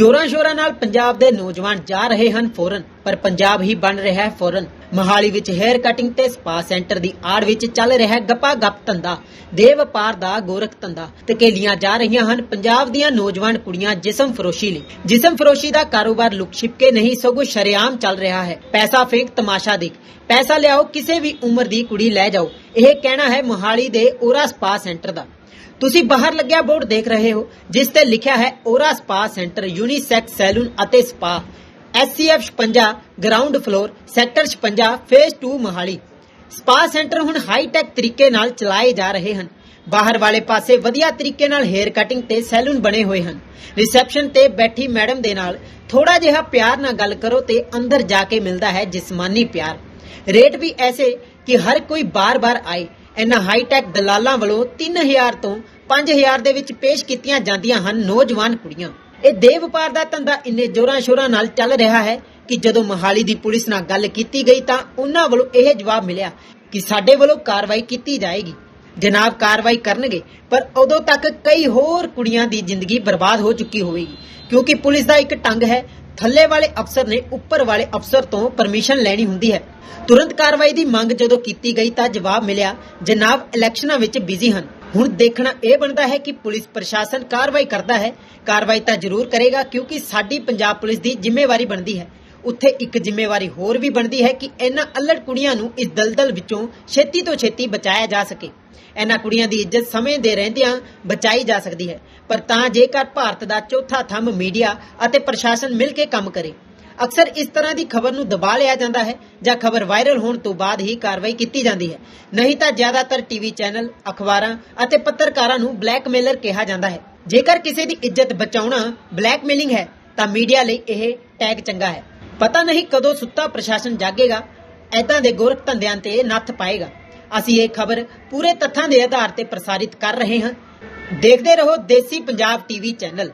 ਜੋਰਾਂ ਸ਼ੋਰਾਂ ਨਾਲ ਪੰਜਾਬ ਦੇ ਨੌਜਵਾਨ ਜਾ ਰਹੇ ਹਨ ਫੋਰਨ, ਪਰ ਪੰਜਾਬ ਹੀ ਬਣ ਰਿਹਾ ਹੈ ਫੋਰਨ। ਮਹਾਲੀ ਵਿੱਚ ਹੇਅਰ ਕਟਿੰਗ ਤੇ ਸਪਾ ਸੈਂਟਰ ਦੀ ਆੜ ਵਿੱਚ ਚੱਲ ਰਿਹਾ ਹੈ ਗੱਪਾ ਗੱਪ ਧੰਦਾ। ਦੇ ਵਪਾਰ ਦਾ ਗੋਰਖ ਧੰਦਾ। ਧਕੇਲੀਆਂ ਜਾ ਰਹੀਆਂ ਹਨ ਪੰਜਾਬ ਦੀਆਂ ਨੌਜਵਾਨ ਕੁੜੀਆਂ ਜਿਸਮ ਫਰੋਸ਼ੀ ਲਈ। ਜਿਸਮ ਫਰੋਸ਼ੀ ਦਾ ਕਾਰੋਬਾਰ ਲੁਕ ਛਿਪਕੇ ਨਹੀਂ, ਸਗੋਂ ਸ਼ਰੇਆਮ ਚੱਲ ਰਿਹਾ ਹੈ। ਪੈਸਾ ਫੇਕ ਤਮਾਸ਼ਾ ਦੇਖ। ਪੈਸਾ ਲਿਆਓ, ਕਿਸੇ ਵੀ ਉਮਰ ਦੀ ਕੁੜੀ ਲੈ ਜਾਓ। ਇਹ ਕਹਿਣਾ ਹੈ ਮੋਹਾਲੀ ਦੇ ਓਰਾ ਸਪਾ ਸੈਂਟਰ ਦਾ। ਤੁਸੀਂ ਬਾਹਰ ਲੱਗਿਆ ਬੋਰਡ ਦੇਖ ਰਹੇ ਹੋ, ਜਿਸ ਤੇ ਲਿਖਿਆ ਹੈ Aura spa centre, unisex salon ਅਤੇ spa. SCF 56 ground floor, sector 56 phase 2 Mohali. Spa centre ਹੁਣ ਹਾਈ ਟੈਕ ਤਰੀਕੇ ਨਾਲ ਚਲਾਏ ਜਾ ਰਹੇ ਹਨ। ਬਾਹਰ ਵਾਲੇ ਪਾਸੇ ਵਧੀਆ ਤਰੀਕੇ ਨਾਲ 헤ਅਰ ਕਟਿੰਗ ਤੇ ਸੈਲੂਨ ਬਣੇ ਹੋਏ ਹਨ। ਰਿਸੈਪਸ਼ਨ ਤੇ ਬੈਠੀ ਮੈਡਮ ਦੇ ਨਾਲ ਥੋੜਾ ਜਿਹਾ ਪਿਆਰ ਨਾਲ ਗੱਲ ਕਰੋ ਤੇ ਅੰਦਰ ਜਾ ਕੇ ਮਿਲਦਾ ਹੈ ਜਿਸਮਾਨੀ ਪਿਆਰ। ਰੇਟ ਵੀ ਐਸੇ ਕਿ ਹਰ ਕੋਈ ਬਾਰ-ਬਾਰ ਆਏ। ਇਹਨਾਂ ਹਾਈ ਦਲਾਲਾਂ ਵੱਲੋਂ 3000 ਤੋਂ 5000 ਦੇ ਵਿੱਚ ਪੇਸ਼ ਕੀਤੀਆਂ ਜਾਂਦੀਆਂ ਹਨ ਨੌਜਵਾਨ ਕੁੜੀਆਂ। ਇਹ ਦੇਹ ਵਪਾਰ ਦਾ ਧੰਦਾ ਇੰਨੇ ਜ਼ੋਰਾਂ ਸ਼ੋਰਾਂ ਨਾਲ ਚੱਲ ਰਿਹਾ ਹੈ ਕਿ ਜਦੋਂ ਮੋਹਾਲੀ ਦੀ ਪੁਲਿਸ ਨਾਲ ਗੱਲ ਕੀਤੀ ਗਈ ਤਾਂ ਉਹਨਾਂ ਵੱਲੋਂ ਇਹ ਜਵਾਬ ਮਿਲਿਆ ਕਿ ਸਾਡੇ ਵੱਲੋਂ ਕਾਰਵਾਈ ਕੀਤੀ ਜਾਏਗੀ। ਜਨਾਬ ਕਾਰਵਾਈ ਕਰਨਗੇ, ਪਰ ਉਦੋਂ ਤੱਕ ਕਈ ਹੋਰ ਕੁੜੀਆਂ ਦੀ ਜ਼ਿੰਦਗੀ ਬਰਬਾਦ ਹੋ ਚੁੱਕੀ ਹੋਵੇਗੀ, ਕਿਉਂਕਿ ਪੁਲਿਸ ਦਾ ਇੱਕ ਟੰਗ ਹੈ ਥੱਲੇ ਵਾਲੇ ਅਫਸਰ ਨੇ ਉੱਪਰ ਵਾਲੇ ਅਫਸਰ ਤੋਂ ਪਰਮਿਸ਼ਨ ਲੈਣੀ ਹੁੰਦੀ ਹੈ। ਤੁਰੰਤ ਕਾਰਵਾਈ ਦੀ ਮੰਗ ਜਦੋਂ ਕੀਤੀ ਗਈ ਤਾਂ ਜਵਾਬ ਮਿਲਿਆ, ਜਨਾਬ, ਇਲੈਕਸ਼ਨਾਂ ਵਿੱਚ ਬਿਜ਼ੀ ਹਨ। ਹੁਣ ਦੇਖਣਾ ਇਹ ਬਣਦਾ ਹੈ ਕਿ ਪੁਲਿਸ ਪ੍ਰਸ਼ਾਸਨ ਕਾਰਵਾਈ ਕਰਦਾ ਹੈ। ਕਾਰਵਾਈ ਤਾਂ ਜ਼ਰੂਰ ਕਰੇਗਾ ਕਿਉਂਕਿ ਸਾਡੀ ਪੰਜਾਬ ਪੁਲਿਸ ਦੀ ਜ਼ਿੰਮੇਵਾਰੀ ਬਣਦੀ ਹੈ। ਉੱਥੇ ਇੱਕ ਜ਼ਿੰਮੇਵਾਰੀ ਹੋਰ ਵੀ ਬਣਦੀ ਹੈ ਕਿ ਇਹਨਾਂ ਅਲੜ ਕੁੜੀਆਂ ਨੂੰ ਇਸ ਦਲਦਲ ਵਿੱਚੋਂ ਛੇਤੀ ਤੋਂ ਛੇਤੀ ਬਚਾਇਆ ਜਾ ਸਕੇ। ਇਹਨਾਂ ਕੁੜੀਆਂ ਦੀ ਇੱਜ਼ਤ ਸਮੇਂ ਦੇ ਰਹਿੰਦਿਆਂ ਬਚਾਈ ਜਾ ਸਕਦੀ ਹੈ, ਪਰ ਤਾਂ ਜੇਕਰ ਭਾਰਤ ਦਾ ਚੌਥਾ ਥੰਮ ਮੀਡੀਆ ਅਤੇ ਪ੍ਰਸ਼ਾਸਨ ਮਿਲ ਕੇ ਕੰਮ ਕਰੇ, ਅਕਸਰ ਇਸ ਤਰ੍ਹਾਂ ਦੀ ਖਬਰ ਨੂੰ ਦਬਾ ਲਿਆ ਜਾਂਦਾ ਹੈ ਜਾਂ ਖਬਰ ਵਾਇਰਲ ਹੋਣ ਤੋਂ ਬਾਅਦ ਹੀ ਕਾਰਵਾਈ ਕੀਤੀ ਜਾਂਦੀ ਹੈ। ਨਹੀਂ ਤਾਂ ਜ਼ਿਆਦਾਤਰ ਟੀਵੀ ਚੈਨਲ, ਅਖਬਾਰਾਂ ਅਤੇ ਪੱਤਰਕਾਰਾਂ ਨੂੰ ਬਲੈਕਮੇਲਰ ਕਿਹਾ ਜਾਂਦਾ ਹੈ। ਜੇਕਰ ਕਿਸੇ ਦੀ ਇੱਜ਼ਤ ਬਚਾਉਣਾ ਬਲੈਕਮੇਲਿੰਗ ਹੈ, ਤਾਂ ਮੀਡੀਆ ਲਈ ਇਹ ਟੈਗ ਚੰਗਾ ਹੈ। ਪਤਾ ਨਹੀਂ ਕਦੋਂ ਸੁੱਤਾ ਪ੍ਰਸ਼ਾਸਨ ਜਾਗੇਗਾ। ਐਦਾਂ ਦੇ ਗੋਰਖ ਧੰਦਿਆਂ ਤੇ ਨੱਥ ਪਾਏਗਾ। ਅਸੀਂ ਇਹ ਖਬਰ ਪੂਰੇ ਤੱਥਾਂ ਦੇ ਆਧਾਰ ਤੇ ਪ੍ਰਸਾਰਿਤ ਕਰ ਰਹੇ ਹਾਂ। ਦੇਖਦੇ ਰਹੋ ਦੇਸੀ ਪੰਜਾਬ ਟੀਵੀ ਚੈਨਲ।